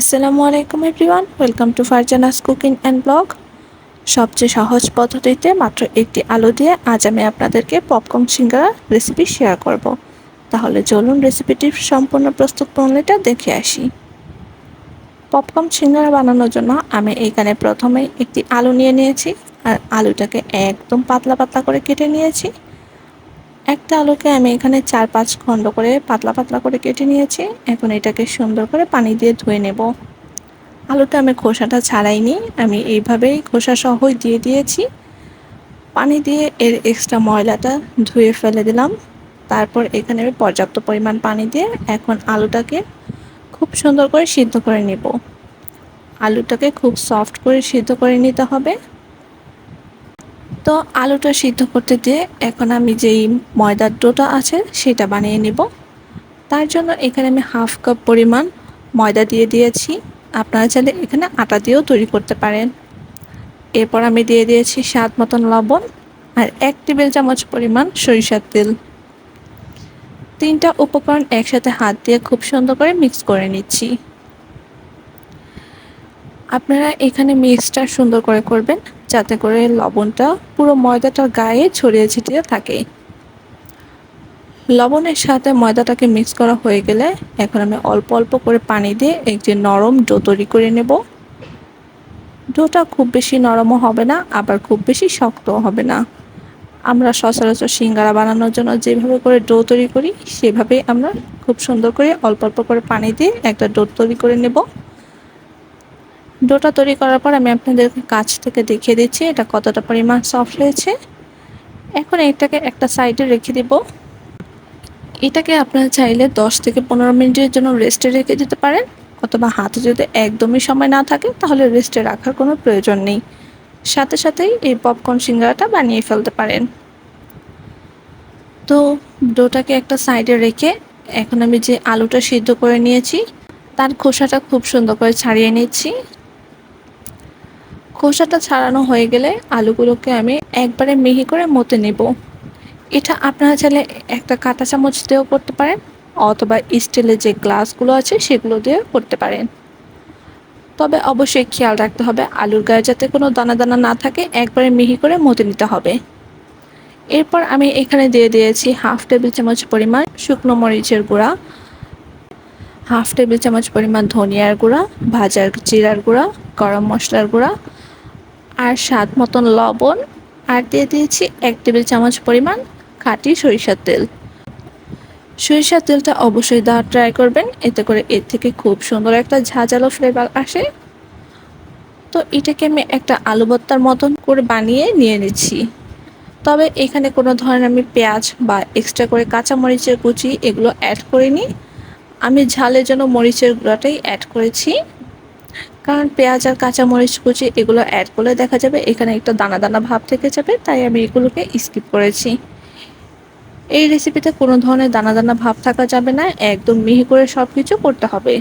আসসালামু আলাইকুম everyone, welcome to Farzana's cooking and blog. সবচেয়ে সহজ পদ্ধতিতে মাত্র একটি আলু দিয়ে আজ আমি আপনাদেরকে পপকর্ন সিঙ্গারা রেসিপি শেয়ার করব। তাহলে চলুন রেসিপিটির সম্পূর্ণ প্রস্তুত প্রণালীটা দেখে আসি। পপকর্ন সিঙ্গারা বানানোর জন্য আমি এখানে প্রথমে একটি আলু নিয়ে নিয়েছি, আর আলুটাকে একদম পাতলা পাতলা করে কেটে নিয়েছি। একটা আলুকে আমি এখানে চার পাঁচ খণ্ড করে পাতলা পাতলা করে কেটে নিয়েছি। এখন এটাকে সুন্দর করে পানি দিয়ে ধুয়ে নেব। আলুটা আমি খোসাটা ছাড়াইনি, আমি এইভাবেই খোসা সহই দিয়ে দিয়েছি। পানি দিয়ে এর এক্সট্রা ময়লাটা ধুয়ে ফেলে দিলাম। তারপর এখানে আমি পর্যাপ্ত পরিমাণ পানি দিয়ে এখন আলুটাকে খুব সুন্দর করে সিদ্ধ করে নেব। আলুটাকে খুব সফট করে সিদ্ধ করে নিতে হবে। তো আলুটা সিদ্ধ করতে দিয়ে এখন আমি যেই ময়দার ডোটা আছে সেটা বানিয়ে নেব। তার জন্য এখানে আমি হাফ কাপ পরিমাণ ময়দা দিয়ে দিয়েছি। আপনারা চাইলে এখানে আটা দিয়েও তৈরি করতে পারেন। এরপর আমি দিয়ে দিয়েছি স্বাদ মতন লবণ আর এক টেবিল চামচ পরিমাণ সরিষার তেল। তিনটা উপকরণ একসাথে হাত দিয়ে খুব সুন্দর করে মিক্স করে নিচ্ছি। আপনারা এখানে মিক্সটা সুন্দর করে করবেন, যাতে করে লবণটা পুরো ময়দাটার গায়ে ছড়িয়ে ছিটিয়ে থাকে। লবণের সাথে ময়দাটাকে মিক্স করা হয়ে গেলে এখন আমি অল্প অল্প করে পানি দিয়ে একটি নরম ডো তৈরি করে নেব। ডোটা খুব বেশি নরমও হবে না, আবার খুব বেশি শক্তও হবে না। আমরা সচরাচর সিঙ্গারা বানানোর জন্য যেভাবে করে ডো তৈরি করি, সেভাবেই আমরা খুব সুন্দর করে অল্প অল্প করে পানি দিয়ে একটা ডো তৈরি করে নেব। ডোটা তৈরি করার পর আমি আপনাদেরকে কাছ থেকে দেখিয়ে দিচ্ছি এটা কতটা পরিমাণ সফট হয়েছে। এখন এটাকে একটা সাইডে রেখে দিব। এটাকে আপনারা চাইলে দশ থেকে পনেরো মিনিটের জন্য রেস্টে রেখে দিতে পারেন অথবা হাতে যদি একদমই সময় না থাকে তাহলে রেস্টে রাখার কোনো প্রয়োজন নেই। সাথে সাথেই এই পপকর্ন সিঙ্গারাটা বানিয়ে ফেলতে পারেন। তো ডোটাকে একটা সাইডে রেখে এখন আমি যে আলুটা সিদ্ধ করে নিয়েছি, তার খোসাটা খুব সুন্দর করে ছাড়িয়ে নিচ্ছি। খোসাটা ছাড়ানো হয়ে গেলে আলুগুলোকে আমি একবারে মিহি করে মতে নেব। এটা আপনারা চাইলে একটা কাঁটা চামচ দিয়েও করতে পারেন অথবা স্টিলের যে গ্লাসগুলো আছে সেগুলো দিয়েও করতে পারেন। তবে অবশ্যই খেয়াল রাখতে হবে আলুর গায়ে যাতে কোনো দানা দানা না থাকে, একবারে মিহি করে মতে নিতে হবে। এরপর আমি এখানে দিয়ে দিয়েছি হাফ টেবিল চামচ পরিমাণ শুকনো মরিচের গুঁড়া, হাফ টেবিল চামচ পরিমাণ ধনিয়ার গুঁড়া, ভাজার জিরার গুঁড়া, গরম মশলার গুঁড়া আর স্বাদ মতন লবণ, আর দিয়ে দিয়েছি এক টেবিল চামচ পরিমাণ খাঁটি সরিষার তেল। সরিষার তেলটা অবশ্যই দেওয়ার ট্রাই করবেন, এতে করে এর থেকে খুব সুন্দর একটা ঝাঁঝালো ফ্লেভার আসে। তো এটাকে আমি একটা আলু ভর্তার মতন করে বানিয়ে নিয়ে নিচ্ছি। তবে এখানে কোনো ধরনের আমি পেঁয়াজ বা এক্সট্রা করে কাঁচা মরিচের কুচি এগুলো অ্যাড করিনি। আমি ঝালের জন্য মরিচের গুঁড়াটাই অ্যাড করেছি। কারণ পেঁয়াজ আর কাঁচামরিচ কুচি এগুলো অ্যাড করলে দেখা যাবে এখানে একটা দানা দানা ভাব থেকে যাবে, তাই আমি এগুলোকে স্কিপ করেছি। এই রেসিপিতে কোনো ধরনের দানা দানা ভাব থাকা যাবে না, একদম মিহি করে সব কিছু করতে হবে।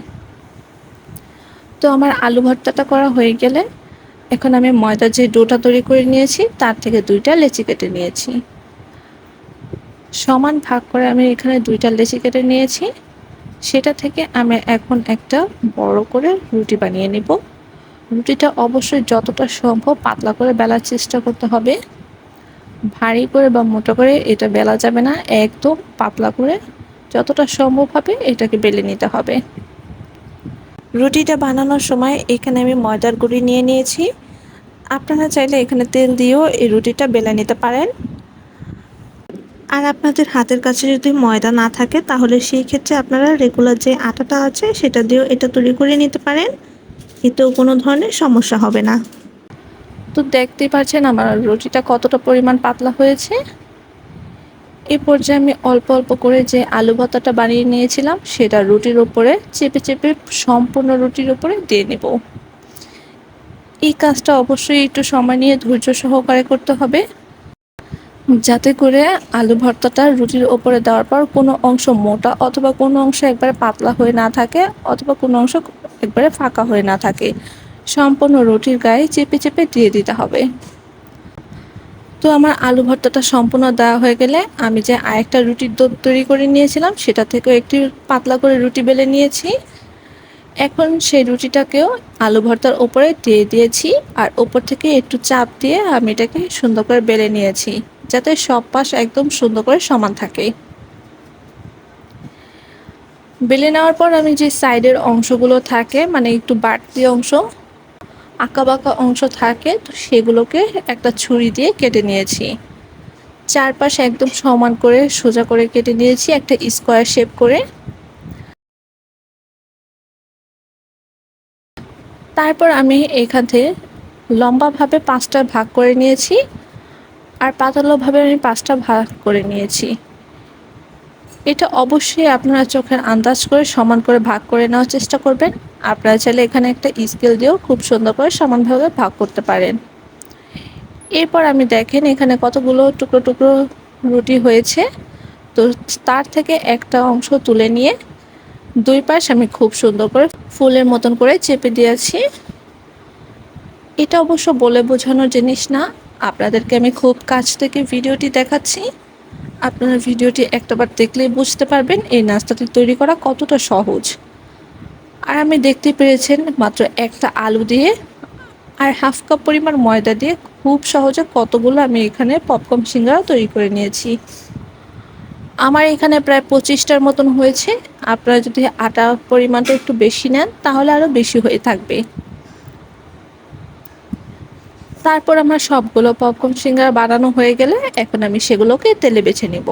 তো আমার আলু ভর্তাটা করা হয়ে গেলে এখন আমি ময়দা যে ডোটা তৈরি করে নিয়েছি, তার থেকে দুইটা লেচি কেটে নিয়েছি। সমান ভাগ করে আমি এখানে দুইটা লেচি কেটে নিয়েছি। সেটা থেকে আমি এখন একটা বড় করে রুটি বানিয়ে নেব। রুটিটা অবশ্যই যতটা সম্ভব পাতলা করে বেলার চেষ্টা করতে হবে। ভারী করে বা মোটা করে এটা বেলা যাবে না, একদম পাতলা করে যতটা সম্ভব হবে এটাকে বেলে নিতে হবে। রুটিটা বানানোর সময় এখানে আমি ময়দার গুঁড়ি নিয়ে নিয়েছি। আপনারা চাইলে এখানে তেল দিয়েও এই রুটিটা বেলে নিতে পারেন। আর আপনাদের হাতের কাছে যদি ময়দা না থাকে, তাহলে সেই ক্ষেত্রে আপনারা রেগুলার যে আটাটা আছে, সেটা দিয়েও এটা তৈরি করে নিতে পারেন। এতেও কোনো ধরনের সমস্যা হবে না। তো দেখতেই পাচ্ছেন আমার রুটিটা কতটা পরিমাণ পাতলা হয়েছে। এ পর্যায়ে আমি অল্প অল্প করে যে আলু ভর্তাটা বানিয়ে নিয়েছিলাম, সেটা রুটির ওপরে চেপে চেপে সম্পূর্ণ রুটির ওপরে দিয়ে নেব। এই কাজটা অবশ্যই একটু সময় নিয়ে ধৈর্য সহকারে করতে হবে। যাতে করে আলু ভর্তাটা রুটির ওপরে দেওয়ার পর কোনো অংশ মোটা অথবা কোনো অংশ একবারে পাতলা হয়ে না থাকে অথবা কোনো অংশ একবারে ফাঁকা হয়ে না থাকে। সম্পূর্ণ রুটির গায়ে চেপে চেপে দিয়ে দিতে হবে। তো আমার আলু ভর্তাটা সম্পূর্ণ দেওয়া হয়ে গেলে আমি যে আরেকটা রুটির দোপ তৈরি করে নিয়েছিলাম সেটা থেকেও একটি পাতলা করে রুটি বেলে নিয়েছি। এখন সেই রুটিটাকেও আলু ভর্তার ওপরে দিয়ে দিয়েছি আর ওপর থেকে একটু চাপ দিয়ে আমি এটাকে সুন্দর করে বেলে নিয়েছি। যাতে সব পাশ একদম সুন্দর করে সমান থাকে। বেলে নেওয়ার পর আমি যে সাইডের অংশগুলো থাকে মানে একটু বাড়তি অংশ আঁকা বাঁকা অংশ থাকে, তো সেগুলোকে একটা ছুরি দিয়ে কেটে নিয়েছি। চারপাশে একদম সমান করে, সোজা করে কেটে নিয়েছি, একটা স্কোয়ার শেপ করে। তারপর আমি এখান থেকে লম্বাভাবে পাঁচটা ভাগ করে নিয়েছি। আর পাতালোভাবে আমি পাঁচটা ভাগ করে নিয়েছি। এটা অবশ্যই আপনারা চোখের আন্দাজ করে সমান করে ভাগ করে নেওয়ার চেষ্টা করবেন। আপনারা চাইলে এখানে একটা স্কেল দিয়েও খুব সুন্দর করে সমানভাবে ভাগ করতে পারেন। এরপর আমি দেখেন এখানে কতগুলো টুকরো টুকরো রুটি হয়েছে। তো তার থেকে একটা অংশ তুলে নিয়ে দুই পাশ আমি খুব সুন্দর করে ফুলের মতন করে চেপে দিয়েছি। এটা অবশ্য বলে বোঝানোর জিনিস না। আপনাদেরকে আমি খুব কাছ থেকে ভিডিওটি দেখাচ্ছি। আপনারা ভিডিওটি একটাবার দেখলেই বুঝতে পারবেন এই নাস্তাটি তৈরি করা কতটা সহজ। আর আমি দেখতে পেরেছেন মাত্র একটা আলু দিয়ে আর হাফ কাপ পরিমাণ ময়দা দিয়ে খুব সহজে কতগুলো আমি এখানে পপকর্ন সিঙ্গারা তৈরি করে নিয়েছি। আমার এখানে প্রায় পঁচিশটার মতন হয়েছে। আপনারা যদি আটা পরিমাণটা একটু বেশি নেন তাহলে আরও বেশি হয়ে থাকবে। তারপর আমার সবগুলো পপকর্ন সিঙ্গারা বানানো হয়ে গেলে এখন আমি সেগুলোকে তেলে বেছে নেব।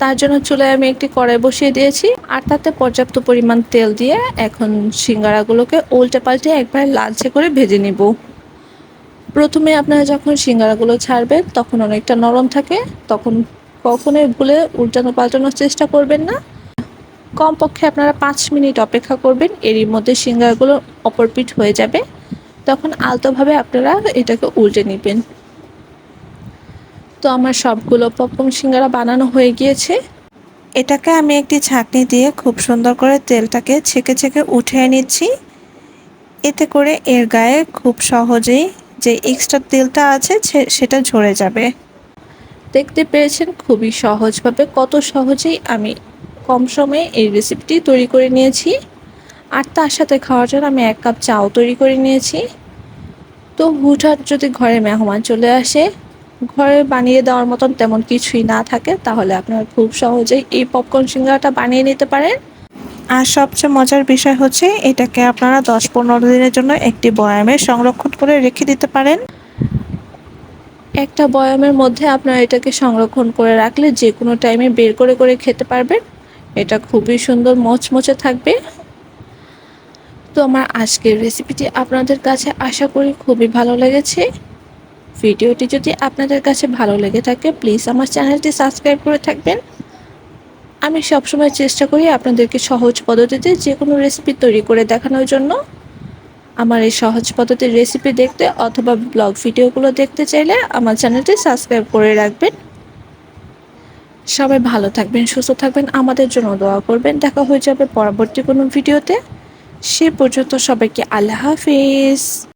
তার জন্য চুলায় আমি একটি কড়াই বসিয়ে দিয়েছি আর তাতে পর্যাপ্ত পরিমাণ তেল দিয়ে এখন সিঙ্গারাগুলোকে উল্টে পাল্টে একবার লালচে করে ভেজে নিব। প্রথমে আপনারা যখন সিঙ্গারাগুলো ছাড়বেন তখন অনেকটা নরম থাকে, তখন কখনোই ভুলে উল্টানো পাল্টানোর চেষ্টা করবেন না। কমপক্ষে আপনারা পাঁচ মিনিট অপেক্ষা করবেন, এরই মধ্যে সিঙ্গারাগুলো অপরপিট হয়ে যাবে। তখন আলতোভাবে আপনারা এটাকে উল্টে নেবেন। তো আমার সবগুলো পপকর্ন সিঙ্গারা বানানো হয়ে গিয়েছে। এটাকে আমি একটি ছাঁকনি দিয়ে খুব সুন্দর করে তেলটাকে ছেঁকে ছেঁকে উঠিয়ে নিচ্ছি। এতে করে এর গায়ে খুব সহজেই যে এক্সট্রা তেলটা আছে সেটা ঝরে যাবে। দেখতে পেরেছেন খুবই সহজভাবে কত সহজেই আমি কম সময়ে এই রেসিপিটি তৈরি করে নিয়েছি। আর তার সাথে খাওয়ার জন্য আমি এক কাপ চাও তৈরি করে নিয়েছি। তো হুটহাট যদি ঘরে মেহমান চলে আসে ঘরে বানিয়ে দেওয়ার মতন তেমন কিছুই না থাকে তাহলে আপনারা খুব সহজেই এই পপকর্ন সিঙ্গারাটা বানিয়ে নিতে পারেন। আর সবচেয়ে মজার বিষয় হচ্ছে এটাকে আপনারা দশ পনেরো দিনের জন্য একটি বয়ামে সংরক্ষণ করে রেখে দিতে পারেন। একটা বয়ামের মধ্যে আপনারা এটাকে সংরক্ষণ করে রাখলে যে কোনো টাইমে বের করে করে খেতে পারবেন। এটা খুবই সুন্দর মচমচে থাকবে। তো আমার আজকের রেসিপিটি আপনাদের কাছে আশা করি খুবই ভালো লেগেছে। ভিডিওটি যদি আপনাদের কাছে ভালো লেগে থাকে প্লিজ আমার চ্যানেলটি সাবস্ক্রাইব করে থাকবেন। আমি সবসময় চেষ্টা করি আপনাদেরকে সহজ পদ্ধতিতে যে কোনো রেসিপি তৈরি করে দেখানোর জন্য। আমার এই সহজ পদ্ধতির রেসিপি দেখতে অথবা ব্লগ ভিডিওগুলো দেখতে চাইলে আমার চ্যানেলটি সাবস্ক্রাইব করে রাখবেন। সবাই ভালো থাকবেন, সুস্থ থাকবেন, আমাদের জন্য দোয়া করবেন। দেখা হয়ে যাবে পরবর্তী কোনো ভিডিওতে সে পর্যন্ত সবাইকে আল্লাহ হাফিজ।